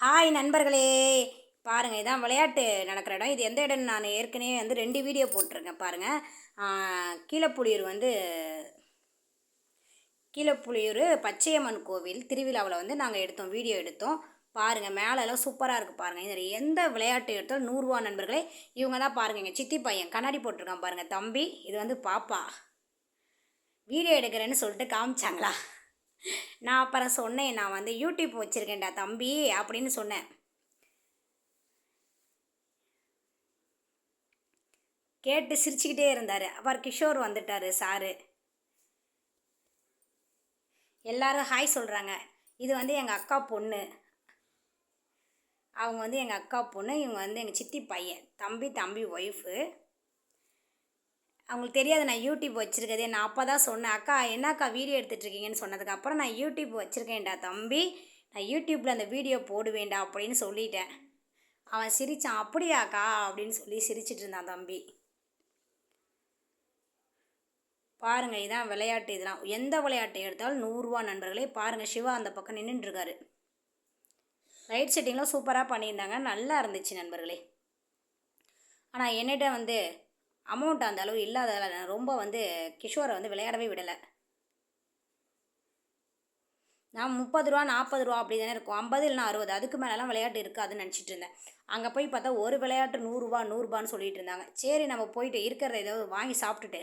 Hi நண்பர்களே. பாருங்கள் இதான் விளையாட்டு நடக்கிற இடம். இது எந்த இடம்னு நான் ஏற்கனவே வந்து ரெண்டு வீடியோ போட்டிருக்கேன் பாருங்கள் கீழப்புலியூர் வந்து கீழப்புலியூர் பச்சையம்மன் கோவில் திருவிழாவில் வந்து நாங்கள் எடுத்தோம் வீடியோ எடுத்தோம். பாருங்கள் மேலெல்லாம் சூப்பராக இருக்குது பாருங்கள் இதில் எந்த விளையாட்டு எடுத்தாலும் நூறுரூவா நண்பர்களே. இவங்க தான் பாருங்கள் எங்கள் சித்தி பையன் கண்ணாடி போட்டிருக்கான் பாருங்கள் தம்பி. இது வந்து பாப்பா. வீடியோ எடுக்கிறேன்னு சொல்லிட்டு காமிச்சாங்களா? நான் அப்புறம் சொன்னேன் நான் வந்து யூடியூப் வச்சுருக்கேன்டா தம்பி அப்படின்னு சொன்னேன். கேட்டு சிரிச்சுக்கிட்டே இருந்தார். அப்புறம் கிஷோர் வந்துட்டார் சாரு. எல்லாரும் ஹாய் சொல்கிறாங்க இது வந்து எங்கள் அக்கா பொண்ணு. அவங்க வந்து எங்கள் அக்கா பொண்ணு இவங்க வந்து எங்கள் சித்தி பையன். தம்பி தம்பி ஒய்ஃபு அவங்களுக்கு தெரியாது நான் யூடியூப் வச்சுருக்கதே. நான் அப்போ தான் சொன்னேன் அக்கா என்னக்கா வீடியோ எடுத்துகிட்ருக்கீங்கன்னு சொன்னதுக்கப்புறம் நான் யூடியூப் வச்சுருக்கேன்டா தம்பி. நான் யூடியூப்பில் அந்த வீடியோ போடுவேண்டா அப்படின்னு சொல்லிட்டேன். அவன் சிரித்தான் அப்படியாக்கா? அப்படின்னு சொல்லி சிரிச்சிட்டு இருந்தான் தம்பி. பாருங்கள் இதான் விளையாட்டு இதெல்லாம். எந்த விளையாட்டை எடுத்தாலும் நூறுரூவா நண்பர்களே பாருங்கள் சிவா அந்த பக்கம் நின்றுட்டுருக்காரு லைட் செட்டிங்லாம் சூப்பராக பண்ணியிருந்தாங்க நல்லா இருந்துச்சு நண்பர்களே. ஆனால் என்னிட்ட வந்து அமௌண்ட் அந்த அளவு இல்லாததால் ரொம்ப வந்து கிஷோரை வந்து விளையாடவே விடலை. நான் முப்பது ரூபா நாற்பது ரூபா அப்படி தானே இருக்கும். ஐம்பது இல்லைனா அறுபது அதுக்கு மேலெலாம் விளையாட்டு இருக்காதுன்னு நினச்சிட்டு இருந்தேன். அங்கே போய் பார்த்தா ஒரு விளையாட்டு நூறுரூவா நூறுரூபான்னு சொல்லிட்டு இருந்தாங்க. சரி நம்ம போயிட்டு இருக்கிறத ஏதாவது வாங்கி சாப்பிட்டுட்டு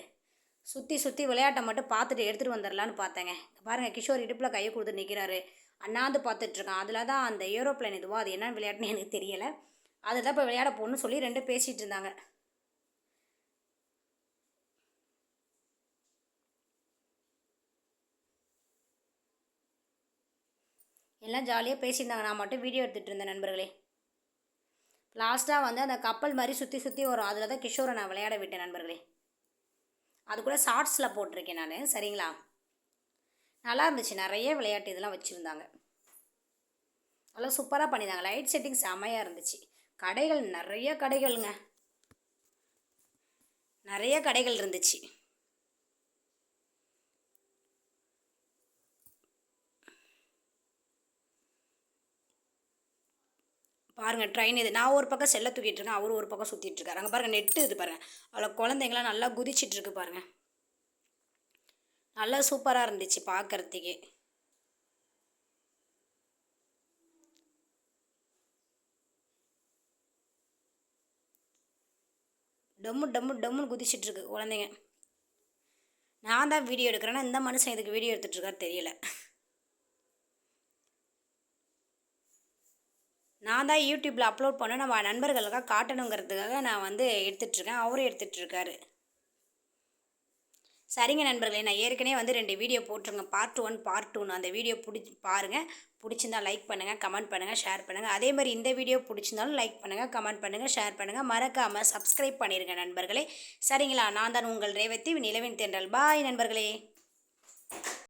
சுற்றி சுற்றி விளையாட்டை மட்டும் பார்த்துட்டு எடுத்துகிட்டு வந்துடலான்னு பார்த்தேங்க. பாருங்கள் கிஷோர் இடுப்பில் கையை கொடுத்து நிற்கிறாரு அண்ணாந்து பார்த்துட்ருக்கான் அதில் தான் அந்த ஏரோப்ளைன் இதுவோ அது என்னென்னு விளையாட்டுன்னு எனக்கு தெரியலை. அதில் தான் இப்போ விளையாட போகணுன்னு சொல்லி ரெண்டு பேசிகிட்டு இருந்தாங்க. எல்லாம் ஜாலியாக பேசியிருந்தாங்க. நான் மட்டும் வீடியோ எடுத்துகிட்டு இருந்தேன் நண்பர்களே. லாஸ்ட்டாக வந்து அந்த கப்பல் மாதிரி சுற்றி சுற்றி வரும். அதில் தான் கிஷோரை நான் விளையாட விட்டேன் நண்பர்களே. அது கூட ஷார்ட்ஸில் போட்டிருக்கேன் நான் சரிங்களா? நல்லா இருந்துச்சு. நிறைய விளையாட்டு இதெல்லாம் வச்சுருந்தாங்க. நல்லா சூப்பராக பண்ணியிருந்தாங்க. லைட் செட்டிங் செம்மையாக இருந்துச்சு. கடைகள் நிறைய கடைகள்ங்க. நிறைய கடைகள் இருந்துச்சு. பாருங்கள் ட்ரெயின் இது. நான் ஒரு பக்கம் செல்ல தூக்கிட்டு இருக்கேன் அவர் ஒரு பக்கம் சுற்றிட்டு இருக்காரு. அங்கே பாருங்கள் நெட்டு இது பாருங்கள் அவ்வளோ குழந்தைங்களாம் நல்லா குதிச்சிட்டு இருக்கு பாருங்கள் நல்லா சூப்பராக இருந்துச்சு பார்க்குறதுக்கே டம்மு டம்மு டம்முன்னு குதிச்சிட்ருக்கு குழந்தைங்க. நான் தான் வீடியோ எடுக்கிறேன்னா இந்த மனுஷன் இதுக்கு வீடியோ எடுத்துகிட்ருக்காரு தெரியல. நான் தான் யூடியூப்பில் அப்லோட் பண்ண நம்ம நண்பர்களுக்காக காட்டணுங்கிறதுக்காக நான் வந்து எடுத்துகிட்ருக்கேன் அவரும் எடுத்துகிட்ருக்காரு சரிங்க நண்பர்களே நான் ஏற்கனவே வந்து ரெண்டு வீடியோ போட்டிருங்க பார்ட் ஒன் பார்ட் டூன்னு அந்த வீடியோ பிடிச்சி பாருங்கள் பிடிச்சிருந்தா லைக் பண்ணுங்கள் கமெண்ட் பண்ணுங்கள் ஷேர் பண்ணுங்கள் அதே மாதிரி இந்த வீடியோ பிடிச்சிருந்தாலும் லைக் பண்ணுங்கள் கமெண்ட் பண்ணுங்கள் ஷேர் பண்ணுங்கள் மறக்காமல் சப்ஸ்கிரைப் பண்ணிடுங்க நண்பர்களே. சரிங்களா? நான் தான் உங்கள் ரேவதி நிலவின் தென்றல் பாய் நண்பர்களே.